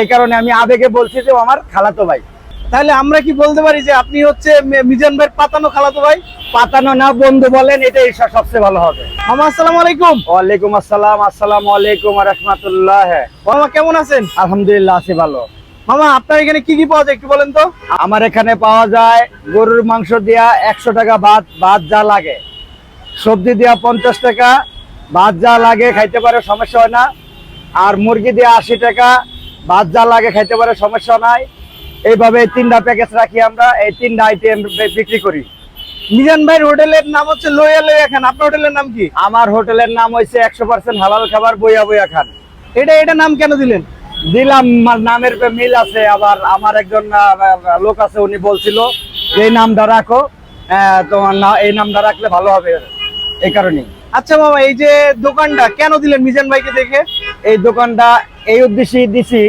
এই কারণে আমি আবেগে বলছি যে আমার খালাতো ভাই। তাহলে আমরা কি বলতে পারি যে আপনি হচ্ছে মিজান ভাইয়ের পাতানো খালাতো ভাই? পাতানো না বন্ধু বলেন এটাই সবচেয়ে ভালো হবে। মামা আসসালামু আলাইকুম। ওয়ালাইকুম আসসালাম আসসালামু আলাইকুম রহমতুল্লাহ। মামা কেমন আছেন? আলহামদুলিল্লাহ আছি ভালো। মামা আপনার এখানে কি কি পাওয়া যায় একটু বলেন তো? আমার এখানে পাওয়া যায় গরুর মাংস দিয়া একশো টাকা ভাত ভাত যা লাগে। সবজি দিয়া পঞ্চাশ টাকা ভাত যা লাগে খাইতে পারে সমস্যা হয় না। আর মুরগি দিয়ে আশি টাকা ভাত যা লাগে খাইতে পারে সমস্যা নাই। এইভাবে এই তিনটা প্যাকেজ রাখি আমরা এই তিনটা আইটেম বিক্রি করি। মিজান ভাইয়ের হোটেলের নাম হচ্ছে লোয়া লোয়া খান। আপনার হোটেলের নাম কি? আমার হোটেলের নাম হয়েছে একশো পার্সেন্ট হালাল খাবার বইয়া বইয়া খান। এটা এটা নাম কেন দিলেন? দিলাম নামের মিল আছে। আবার আমার একজন লোক আছে উনি বলছিল এই নামটা রাখো। তোমার না এই নামটা রাখলে ভালো হবে। এই কারণেই। আচ্ছা মামা এই যে দোকানটা কেন দিলেন মিজান ভাইকে দেখে? এই দোকানটা এই উদ্দেশ্যে দিছি